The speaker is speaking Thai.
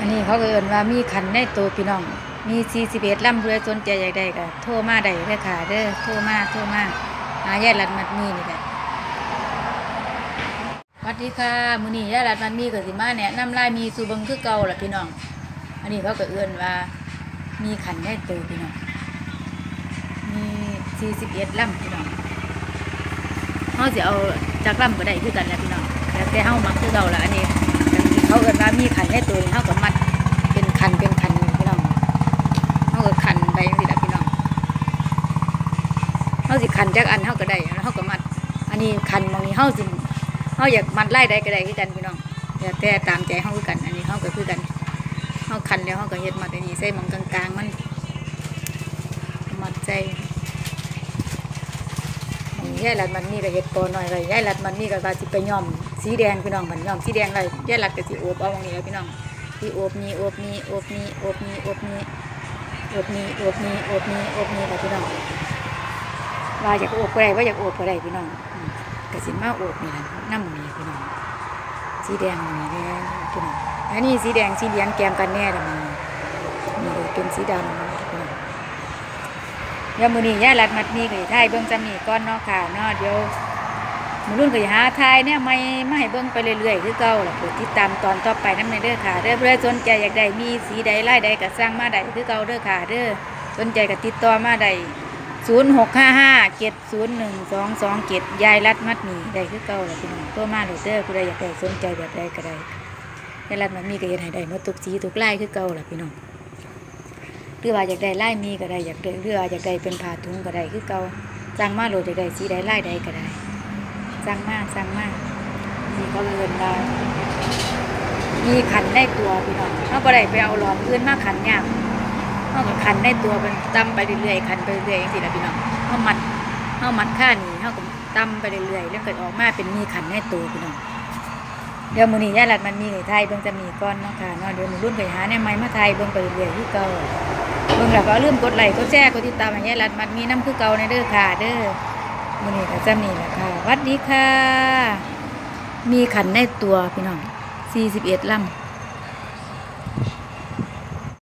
อันนี้เขาก็เอิ้นว่ามีขันในตัวพี่น้อง มี41ลำเรือสนใจอยากได้ก็โทรมาได้เด้อค่ะเด้อโทรมาโทรมาหายายรัดมัดมีนี่แหละสวัสดีค่ะมือนี้ยายรัดมัดมีก็สิมาแนะนำลายมีสูบิงคือเก่าล่ะพี่น้อง อันนี้เขาก็เอิ้นว่ามีขันในตัวพี่น้องมี41ลำพี่น้องเฮาสิเอาจากลำก็ได้คือกันแหละพี่น้องแต่แต่เฮามักคือเก่าละอันนี้ เขาเอิ้นว่ามีขันในตัวเฮาก็มัดเป็นขันเป็นขันพี่น้องเขาก็ขันไปสิละพี่น้องเขาสิขันจากอันเขาก็ได้แล้วเขาก็มัด อันนี้ขันมองนี้เขาสิเขาอยากมัดไล่ได้ก็ได้คือกันพี่น้องแต่แต่ตามใจเขาคือกัน อันนี้เขาก็คือกันเขาขันแล้วเขาก็เฮ็ดมัดอันนี้ใส่มองกลางๆมันมัดใจอันนี้ยายหลัดมันนี่ก็เฮ็ดโตหน่อยเลยยายหลัดมันนี่ก็ว่าสิไปย้อม สีแดงพี่น้องมันยอมสีแดงเลยยายหลัดก็สิโอบเอาตรงนี้แล้วพี่น้องที่โอบนี้โอบนี้โอบนี้โอบนี้โอบนี้อบนี้อบนี้อบนี้อบนี้ค่ะพี่น้องว่าอยากอบก็ได้ว่าอยากอบก็ได้พี่น้องกระสินมาอบนี่แหละน้ำนี่พี่น้องสีแดงนี่แน่พี่น้องอันนี้สีแดงสีเหลืองแกมกันแน่ละมันนี่เป็นสีดำพี่น้องยวมือนี้ย่ารัดมัดมีก็สิถ่ายเบื้องจำนี่ก้อนนาะค่ะเนาเดียว มือรุ่นก็สิหาทายเนี่ยไม่ไม่ให้เบื้งไปเรื่อยๆคือเก่าล่ะโปรดติดตามตอนต่อไปน้ำในเด้อค่ะเด้อเพื่อสนใจอยากได้มีสีใดไล่ใดก็สร้างมาได้คือเก่าเด้อค่ะเด้อสนใจก็ติดต่อมาได้ศูนย์หกห้าห้าเจ็ดศูนย์หนึ่งสองสองเจ็ดยายรัดมัดหมีได้คือเก่าหล่ะพี่น้องตัวมาเลยเด้อผู้ใดอยากได้สนใจแบบใดก็ได้ยายรัดมัดมีก็เฮ็ดให้ได้มดทุกสีทุกไลายคือเก่าหล่ะพี่น้องหรือว่าอยากได้ไลายมีก็ได้อยากได้หรือว่าอยากได้เป็นผ้าถุงก็ได้คือเก่าสร้างมาโหลดอยากได้สีใดไลายใดก็ได้ สร้างมากสร้างมากนี่ก็เงินมามีขันในตัวพี่น้องเขาบ่ได้ไปเอาหลอมพื้นมาขันยากเขาก็ขันในตัวเป็นตั้มไปเรื่อยๆขันไปเรื่อยๆอย่างนี้แหละพี่น้องเขามัดเขามัดข้านี่เขาก็ตั้มไปเรื่อยๆแล้วเกิดออกมาเป็นมีขันในตัวพี่น้องเดี๋ยวมือนี้ย่าหลัดมันมีไทยเบิ่งจะมีก้อนเนาะค่ะเนาะเดี๋ยวมือรุ่นไปหาเนี่ยไม้มาไทยเบิ่งไปเรื่อยๆที่เก่าเบิ่งแล้วก็ลืมกดไลค์กดแชร์กดติดตามให้ย่าหลัดมันมีน้ำคือเก่าในเด้อค่ะเด้อ มื่อนี้ก็จะมีแหละค่ะวัดดีค่ะ มีขันในตัวพี่น้อง41ลำ